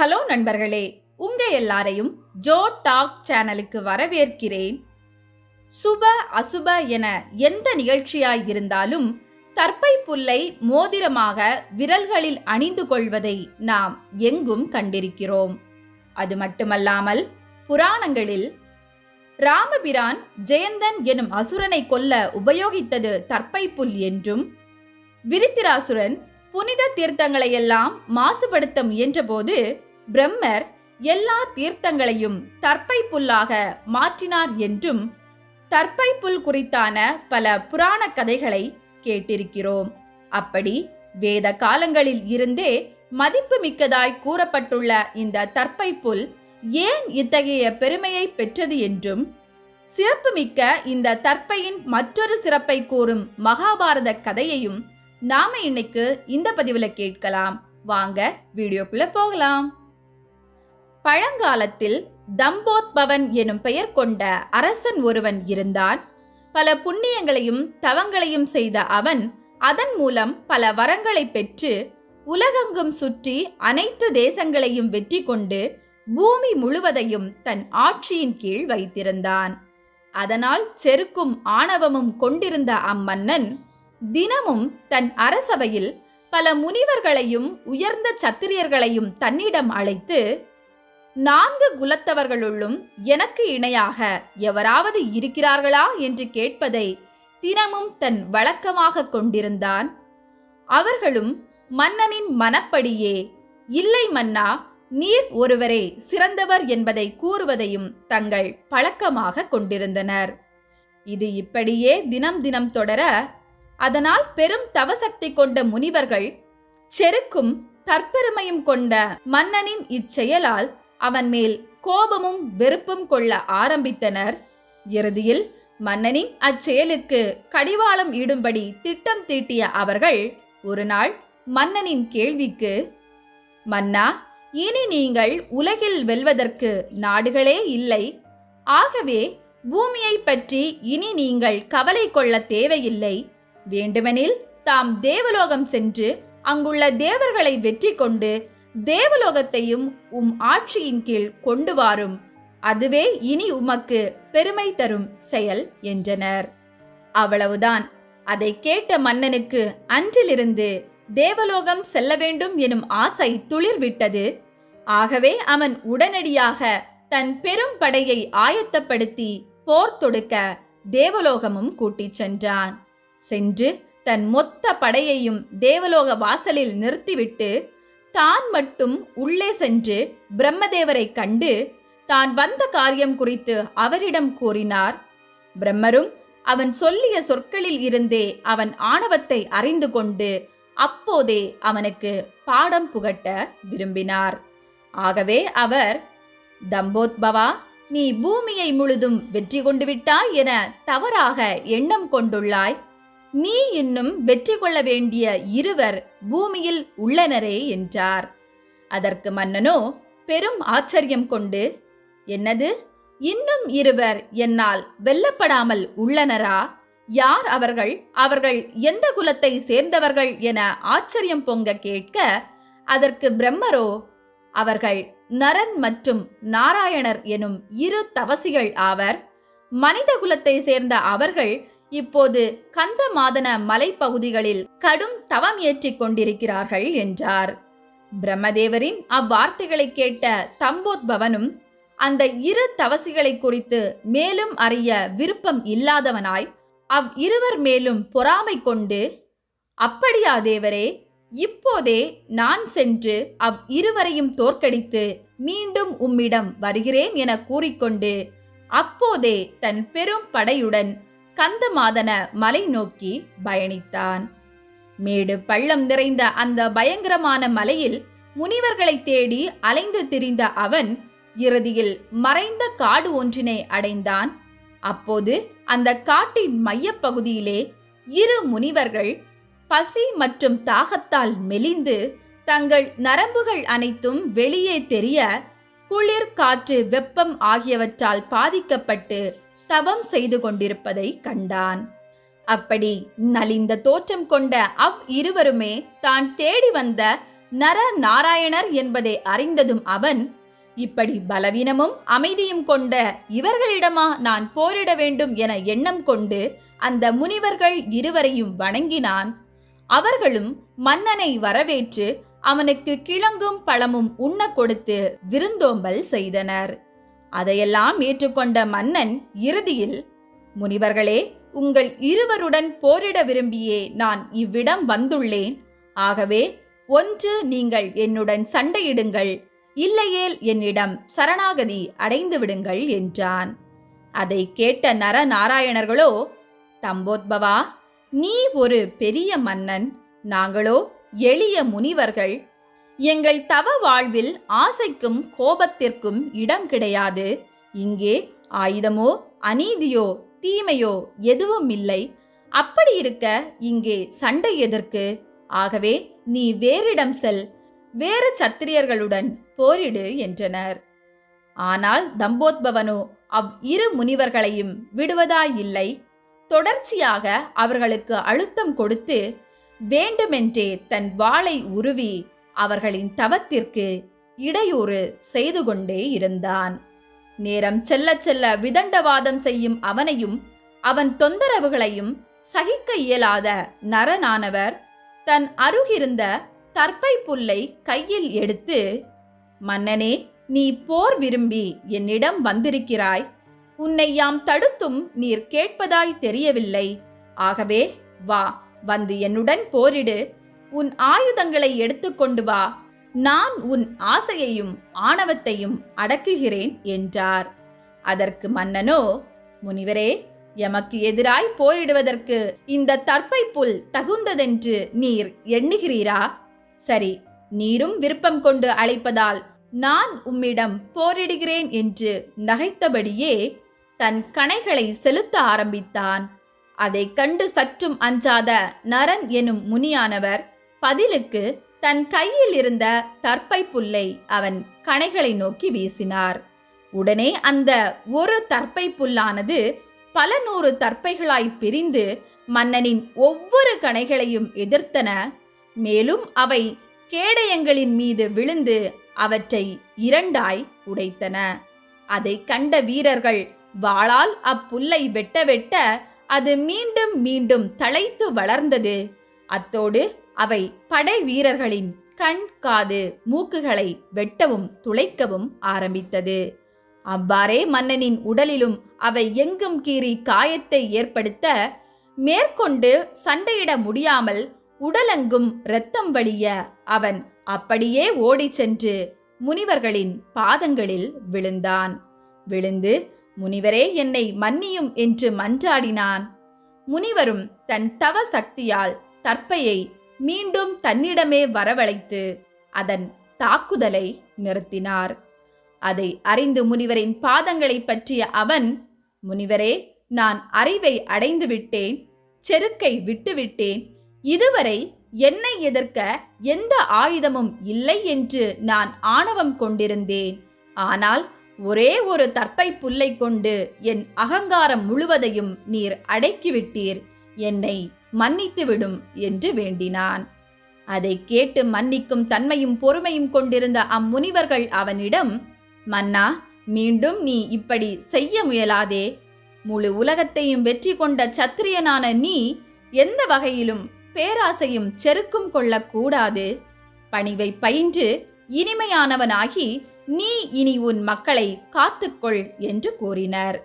Hello நண்பர்களே உங்க எல்லாரையும் ஜோ டாக் சேனலுக்கு வரவேற்கிறேன். சுப அசுப என எந்த நிகழ்ச்சியாய் இருந்தாலும் தற்பை புல்லை மோதிரமாக விரல்களில் அணிந்து கொள்வதை நாம் எங்கும் கண்டிருக்கிறோம். அது மட்டுமல்லாமல் புராணங்களில் ராமபிரான் ஜெயந்தன் எனும் அசுரனை கொல்ல உபயோகித்தது தற்பை புல் என்றும் விருத்திராசுரன் புனித தீர்த்தங்களையெல்லாம் மாசுபடுத்த முயன்றபோது பிரம்மர் எல்லா தீர்த்தங்களையும் தற்பை புல்லாக மாற்றினார் என்றும் தற்பை புல் குறித்தான பல புராண கதைகளை கேட்டிருக்கிறோம். அப்படி வேத காலங்களில் இருந்தே மதிப்புமிக்கதாய் கூறப்பட்டுள்ள இந்த தற்பை புல் ஏன் இத்தகைய பெருமையை பெற்றது என்றும் சிறப்புமிக்க இந்த தற்பையின் மற்றொரு சிறப்பை கூறும் மகாபாரத கதையையும் நாம இன்னைக்கு இந்த பதிவில் கேட்கலாம். வாங்க வீடியோக்குள்ள போகலாம். பழங்காலத்தில் தம்போத்பவன் எனும் பெயர் கொண்ட அரசன் ஒருவன் இருந்தான். பல புண்ணியங்களையும் தவங்களையும் செய்த அவன் அதன் மூலம் பல வரங்களை பெற்று உலகெங்கும் சுற்றி அனைத்து தேசங்களையும் வெற்றி கொண்டு பூமி முழுவதையும் தன் ஆட்சியின் கீழ் வைத்திருந்தான். அதனால் செருக்கும் ஆணவமும் கொண்டிருந்த அம்மன்னன் தினமும் தன் அரசவையில் பல முனிவர்களையும் உயர்ந்த சத்திரியர்களையும் தன்னிடம் அழைத்து நான்கு குலத்தவர்களுள்ளும் எனக்கு இணையாக எவராவது இருக்கிறார்களா என்று கேட்பதை தினமும் தன் வழக்கமாக கொண்டிருந்தான். அவர்களும் மன்னனின் மனப்படியே இல்லை மன்னா நீர் ஒருவரே சிறந்தவர் என்பதை கூறுவதையும் தங்கள் பழக்கமாக கொண்டிருந்தனர். இது இப்படியே தினம் தினம் தொடர அதனால் பெரும் தவசக்தி கொண்ட முனிவர்கள் செருக்கும் தற்பெருமையும் கொண்ட மன்னனின் இச்செயலால் அவன் மேல் கோபமும் வெறுப்பும் கொள்ள ஆரம்பித்தனர். இறுதியில் மன்னனின் அச்செயலுக்கு கடிவாளம் இடும்படி திட்டம் தீட்டிய அவர்கள் ஒரு நாள் மன்னனின் கேள்விக்கு மன்னா இனி நீங்கள் உலகில் வெல்வதற்கு நாடுகளே இல்லை. ஆகவே பூமியை பற்றி இனி நீங்கள் கவலை கொள்ள தேவையில்லை. வேண்டுமெனில் தாம் தேவலோகம் சென்று அங்குள்ள தேவர்களை வெற்றி கொண்டு தேவலோகத்தையும் உம் ஆட்சியின் கீழ் கொண்டு வாரும். அதுவே இனி உமக்கு பெருமை தரும் செயல் என்றனர். அவ்வளவுதான். அதை கேட்ட மன்னனுக்கு அன்றிலிருந்து தேவலோகம் செல்ல வேண்டும் எனும் ஆசை துளிர்விட்டது. ஆகவே அவன் உடனடியாக தன் பெரும் படையை ஆயத்தப்படுத்தி போர் தொடுக்க தேவலோகமும் கூட்டிச் சென்றான். சென்று தன் மொத்த படையையும் தேவலோக வாசலில் நிறுத்திவிட்டு தான் மட்டும் உள்ளே சென்று பிரம்மதேவரை கண்டு தான் வந்த காரியம் குறித்து அவரிடம் கூறினார். பிரம்மரும் அவன் சொல்லிய சொற்களில் இருந்தே அவன் ஆணவத்தை அறிந்து கொண்டு அப்போதே அவனுக்கு பாடம் புகட்ட விரும்பினார். ஆகவே அவர் தம்போத்பவா நீ பூமியை முழுதும் வெற்றி கொண்டு விட்டாய் என தவறாக எண்ணம் கொண்டுள்ளாய். நீ இன்னும் வெற்றி கொள்ள வேண்டிய இருவர் பூமியில் உள்ளனரே என்றார். அதற்கு மன்னனோ பெரும் ஆச்சரியம் கொண்டு என்னது? இன்னும் இருவர் என்னால் வெல்லப்படாமல் உள்ளனரா? யார் அவர்கள்? அவர்கள் எந்த குலத்தை சேர்ந்தவர்கள் என ஆச்சரியம் பொங்க கேட்க அதற்கு பிரம்மரோ அவர்கள் நரன் மற்றும் நாராயணர் எனும் இரு தவசிகள் ஆவர். மனித குலத்தை சேர்ந்த அவர்கள் இப்போது கந்தமாதன மலைப்பகுதிகளில் கடும் தவம் ஏற்றிக் கொண்டிருக்கிறார்கள் என்றார். பிரம்மதேவரின் அவ்வார்த்தைகளை கேட்ட தம்போத்பவனும் அந்த இரு தவசிகளை குறித்து மேலும் அறிய விருப்பம் இல்லாதவனாய் அவ் இருவர் மேலும் பொறாமை கொண்டு அப்படியா தேவரே இப்போதே நான் சென்று அவ் இருவரையும் தோற்கடித்து மீண்டும் உம்மிடம் வருகிறேன் என கூறிக்கொண்டு அப்போதே தன் பெரும் படையுடன் கந்தமாதன மலை நோக்கி பயணித்தான். மேடு பள்ளம் நிறைந்த அந்த பயங்கரமான மலையில் முனிவர்களை தேடி அலைந்து திரிந்த அவன் இறுதியில் மறைந்த காடு ஒன்றினை அடைந்தான். அப்போது அந்த காட்டின் மையப்பகுதியிலே இரு முனிவர்கள் பசி மற்றும் தாகத்தால் மெலிந்து தங்கள் நரம்புகள் அனைத்தும் வெளியே தெரிய குளிர் காற்று வெப்பம் ஆகியவற்றால் பாதிக்கப்பட்டு தவம் செய்து கொண்டிருப்பதை கண்டான். அப்படி நலிந்த தோற்றம் கொண்ட அவ் இருவருமே தான் தேடி வந்த நர நாராயணர் என்பதை அறிந்ததும் அவன் இப்படி பலவீனமும் அமைதியும் கொண்ட இவர்களிடமா நான் போரிட வேண்டும் என எண்ணம் கொண்டு அந்த முனிவர்கள் இருவரையும் வணங்கினான். அவர்களும் மன்னனை வரவேற்று அவனுக்கு கிழங்கும் பழமும் உண்ண கொடுத்து விருந்தோம்பல் செய்தனர். அதையெல்லாம் ஏற்றுக்கொண்ட மன்னன் இறுதியில் முனிவர்களே உங்கள் இருவருடன் போரிட விரும்பியே நான் இவ்விடம் வந்துள்ளேன். ஆகவே ஒன்று நீங்கள் என்னுடன் சண்டையிடுங்கள் இல்லையேல் என்னிடம் சரணாகதி அடைந்து விடுங்கள் என்றான். அதை கேட்ட நரநாராயணர்களோ தம்போத்பவா நீ ஒரு பெரிய மன்னன் நாங்களோ எளிய முனிவர்கள் எங்கள் தவ வாழ்வில் ஆசைக்கும் கோபத்திற்கும் இடம் கிடையாது. இங்கே ஆயுதமோ அநீதியோ தீமையோ எதுவும் இல்லை. அப்படி இருக்க இங்கே சண்டை எதற்கு? ஆகவே நீ வேறிடம் செல். வேறு சத்திரியர்களுடன் போரிடு என்றனர். ஆனால் தம்போத்பவனோ அவ் இரு முனிவர்களையும் விடுவதாயில்லை தொடர்ச்சியாக அவர்களுக்கு அழுத்தம் கொடுத்து வேண்டுமென்றே தன் வாளை உருவி அவர்களின் தவத்திற்கு இடையூறு செய்து கொண்டே இருந்தான். நேரம் செல்ல செல்ல விதண்டவாதம் செய்யும் அவனையும் அவன் தொந்தரவுகளையும் சகிக்க இயலாத நரனானவர் தன் அருகிருந்த தற்பை புல்லை கையில் எடுத்து மன்னனே நீ போர் விரும்பி என்னிடம் வந்திருக்கிறாய். உன்னை யாம் தடுத்தும் நீர் கேட்பதாய் தெரியவில்லை. ஆகவே வா வந்து என்னுடன் போரிடு. உன் ஆயுதங்களை எடுத்துக்கொண்டு வா. நான் உன் ஆசையையும் ஆணவத்தையும் அடக்குகிறேன் என்றார். அதற்கு மன்னனோ முனிவரே எமக்கு எதிராய் போரிடுவதற்கு இந்த தற்பை புல் தகுந்ததென்று நீர் எண்ணுகிறீரா? சரி நீரும் விருப்பம் கொண்டு அழைப்பதால் நான் உம்மிடம் போரிடுகிறேன் என்று நகைத்தபடியே தன் கணைகளை செலுத்த ஆரம்பித்தான். அதைக் கண்டு சற்றும் அஞ்சாத நரன் எனும் முனியானவர் பதிலுக்கு தன் கையில் இருந்த தற்பை புல்லை அவன் கணைகளை நோக்கி வீசினார். உடனே அந்த ஒரு தற்பை புல்லானது பல நூறு தற்பைகளாய் பிரிந்து மன்னனின் ஒவ்வொரு கணைகளையும் எதிர்த்தன. மேலும் அவை கேடயங்களின் மீது விழுந்து அவற்றை இரண்டாய் உடைத்தன. அதை கண்ட வீரர்கள் வாளால் அப்புல்லை வெட்ட வெட்ட அது மீண்டும் மீண்டும் தழைத்து வளர்ந்தது. அத்தோடு அவை படை வீரர்களின் கண் காது மூக்குகளை வெட்டவும் துளைக்கவும் ஆரம்பித்தது. அவ்வாறே மன்னனின் உடலிலும் அவை எங்கும் கீறி காயத்தை ஏற்படுத்த மேற்கொண்டு சண்டையிட முடியாமல் உடலெங்கும் இரத்தம் வழிய அவன் அப்படியே ஓடிச் சென்று முனிவர்களின் பாதங்களில் விழுந்தான். விழுந்து முனிவரே என்னை மன்னியும் என்று மன்றாடினான். முனிவரும் தன் தவ சக்தியால் தற்பையை மீண்டும் தன்னிடமே வரவழைத்து அதன் தாக்குதலை நிறுத்தினார். அதை அறிந்து முனிவரின் பாதங்களை பற்றிய அவன் முனிவரே நான் அறிவை அடைந்து விட்டேன் செருக்கை விட்டுவிட்டேன் இதுவரை என்னை எதிர்க்க எந்த ஆயுதமும் இல்லை என்று நான் ஆணவம் கொண்டிருந்தேன். ஆனால் ஒரே ஒரு தற்பை புல்லை கொண்டு என் அகங்காரம் முழுவதையும் நீர் அடக்கிவிட்டீர். என்னை மன்னித்துவிடும் என்று வேண்டினான். அதை கேட்டு மன்னிக்கும் தன்மையும் பொறுமையும் கொண்டிருந்த அம்முனிவர்கள் அவனிடம் மன்னா மீண்டும் நீ இப்படி செய்ய முயலாதே. முழு உலகத்தையும் வெற்றி கொண்ட சத்திரியனான நீ எந்த வகையிலும் பேராசையும் செருக்கும் கொள்ளக்கூடாது. பணிவை பயின்று இனிமையானவனாகி நீ இனி உன் மக்களை காத்துக்கொள் என்று கூறினர்.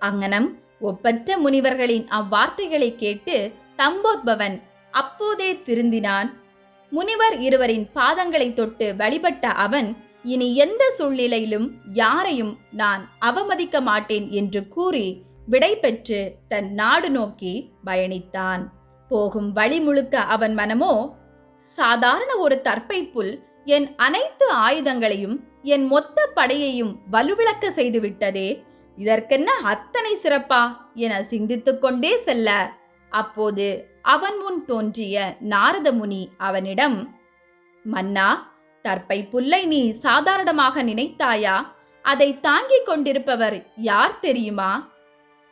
அங்கனம் ஒப்பற்ற முனிவர்களின் அவ்வார்த்தைகளை கேட்டு தம்போத்பவன் அப்போதே திருந்தினான். முனிவர் இருவரின் பாதங்களை தொட்டு வழிபட்ட அவன் இனி எந்த சூழ்நிலையிலும் யாரையும் நான் அவமதிக்க மாட்டேன் என்று கூறி விடை பெற்று தன் நாடு நோக்கி பயணித்தான். போகும் வழி முழுக்க அவன் மனமோ சாதாரண ஒரு தற்பை புல் என் அனைத்து ஆயுதங்களையும் என் மொத்த படையையும் வலுவிளக்க செய்துவிட்டதே இதற்கென்ன அத்தனை சிறப்பா? என சிந்தித்துக்கொண்டே செல்ல அப்போது அவன் முன் தோன்றிய நாரத முனி அவனிடம் மன்னா தற்பை புல்லை நீ சாதாரணமாக நினைத்தாயா? அதை தாங்கிக் கொண்டிருப்பவர் யார் தெரியுமா?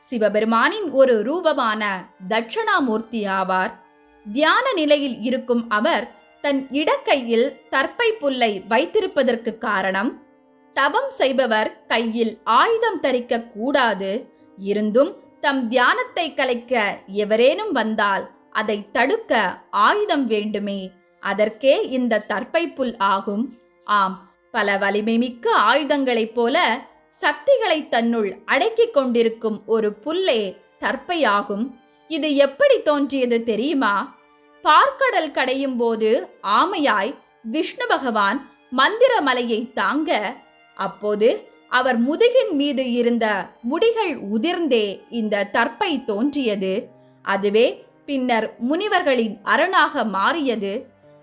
சிவபெருமானின் ஒரு ரூபமான தட்சணாமூர்த்தி ஆவார். தியான நிலையில் இருக்கும் அவர் தன் இடக்கையில் தற்பை புல்லை வைத்திருப்பதற்கு காரணம் தவம் செய்பவர் கையில் ஆயுதம் தரிக்க கூடாது இருந்தும் தம் தியானத்தை கலைக்க எவரேனும் வந்தால் அதை தடுக்க ஆயுதம் வேண்டுமே. அதற்கே இந்த தற்பை புல் ஆகும். ஆம் பல வலிமை மிக்க ஆயுதங்களைப் போல சக்திகளை தன்னுள் அடக்கிக் கொண்டிருக்கும் ஒரு புல்லே தற்பையாகும். இது எப்படி தோன்றியது தெரியுமா? பார்க்கடல் கடையும் போது ஆமையாய் விஷ்ணு பகவான் மந்திர மலையை தாங்க அப்போது அவர் முதுகின் மீது இருந்த முடிகள் உதிர்ந்தே இந்த தற்பை தோன்றியது. அதுவே பின்னர் முனிவர்களின் அரணாக மாறியது.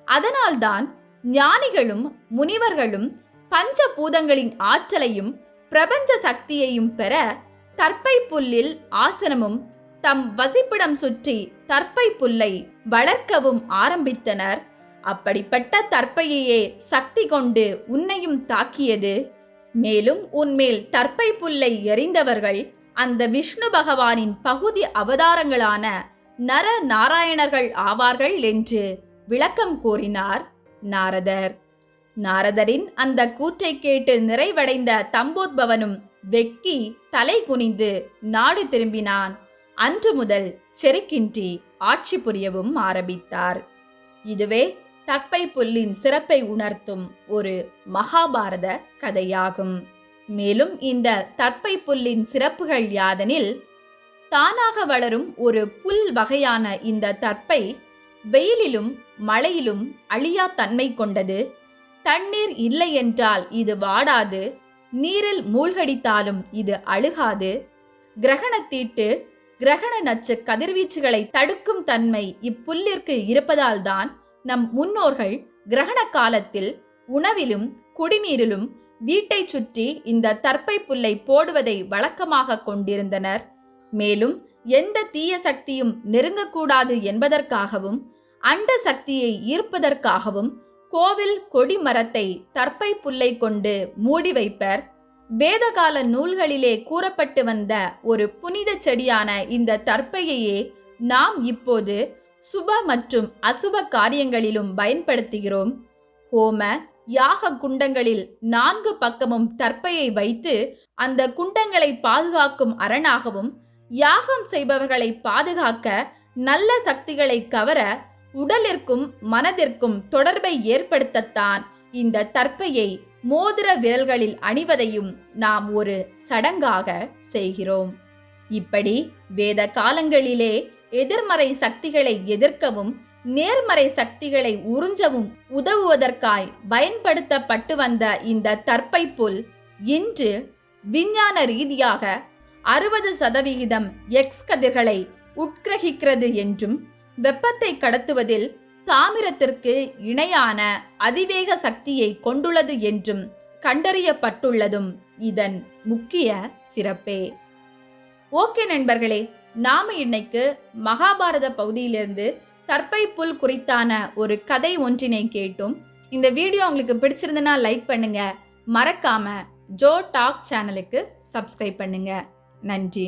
அதனால்தான் ஞானிகளும் முனிவர்களும் பஞ்சபூதங்களின் ஆற்றலையும் பிரபஞ்ச சக்தியையும் பெற தற்பை புல்லில் ஆசனமும் தம் வசிப்பிடம் சுற்றி தற்பை புல்லை வளர்க்கவும் ஆரம்பித்தனர். அப்படிப்பட்ட தற்பையையே சக்தி கொண்டு உன்னையும் தாக்கியது. மேலும் உன்மேல் தற்பை புல்லை எறிந்தவர்கள் அந்த விஷ்ணு பகவானின் பகுதி அவதாரங்களான நர நாராயணர்கள் ஆவார்கள் என்று விளக்கம் கூறினார் நாரதர். நாரதரின் அந்த கூற்றை கேட்டு நிறைவடைந்த தம்போத்பவனும் வெட்கி தலை குனிந்து நாடு திரும்பினான். அன்று முதல் செருக்கின்றி ஆட்சி புரியவும் ஆரம்பித்தார். இதுவே தற்பை புல்லின் சிறப்பை உணர்த்தும் ஒரு மகாபாரத கதையாகும். மேலும் இந்த தற்பை புல்லின் சிறப்புகள் யாதெனில் தானாக வளரும் ஒரு புல் வகையான இந்த தற்பை வெயிலிலும் மழையிலும் அழியா தன்மை கொண்டது. தண்ணீர் இல்லை என்றால் இது வாடாது நீரில் மூழ்கடித்தாலும் இது அழுகாது. கிரகணத்தீட்டு கிரகண நச்சு கதிர்வீச்சுகளை தடுக்கும் தன்மை இப்புல்லிற்கு இருப்பதால்தான் நம் முன்னோர்கள் கிரகண காலத்தில் உணவிலும் குடிநீரிலும் வீட்டைச் சுற்றி இந்த தர்ப்பை புல்லை போடுவதை வழக்கமாக கொண்டிருந்தனர். மேலும் எந்த தீய சக்தியும் நெருங்கக்கூடாது என்பதற்காகவும் அண்ட சக்தியை ஈர்ப்பதற்காகவும் கோவில் கொடிமரத்தை தர்ப்பை புல்லை கொண்டு மூடி வைப்பர். வேதகால நூல்களிலே கூறப்பட்டு வந்த ஒரு புனித செடியான இந்த தற்பையையே நாம் இப்போது சுப மற்றும் அசுப காரியங்களிலும் பயன்படுத்துகிறோம். ஹோம யாக குண்டங்களில் நான்கு பக்கமும் தற்பையை வைத்து அந்த குண்டங்களை பாதுகாக்கும் அரணாகவும் யாகம் செய்பவர்களை பாதுகாக்க நல்ல சக்திகளை கவர உடலிற்கும் மனதிற்கும் தொடர்பை ஏற்படுத்தத்தான் இந்த தற்பையை மோதிர விரல்களில் அணிவதையும் நாம் ஒரு சடங்காக செய்கிறோம். இப்படி வேத காலங்களிலே எதிர்மறை சக்திகளை எதிர்க்கவும் நேர்மறை சக்திகளை உறிஞ்சவும் உதவுவதற்காய் பயன்படுத்தப்பட்டு வந்த இந்த தற்பை புல் இன்று விஞ்ஞான ரீதியாக அறுபது சதவிகிதம் எக்ஸ் கதிர்களை உட்கிரகிக்கிறது என்றும் வெப்பத்தை கடத்துவதில் தாமிரத்திற்கு இணையான அதிவேக சக்தியை கொண்டுள்ளது என்றும் கண்டறியப்பட்டுள்ளதும் இதன் முக்கிய சிறப்பே. ஓகே நண்பர்களே நாம இன்னைக்கு மகாபாரத பகுதியிலிருந்து தற்பை புல் குறித்தான ஒரு கதை ஒன்றினை கேட்டும். இந்த வீடியோ உங்களுக்கு பிடிச்சிருந்தனா லைக் பண்ணுங்க. மறக்காம ஜோ டாக் சேனலுக்கு சப்ஸ்கிரைப் பண்ணுங்க. நன்றி.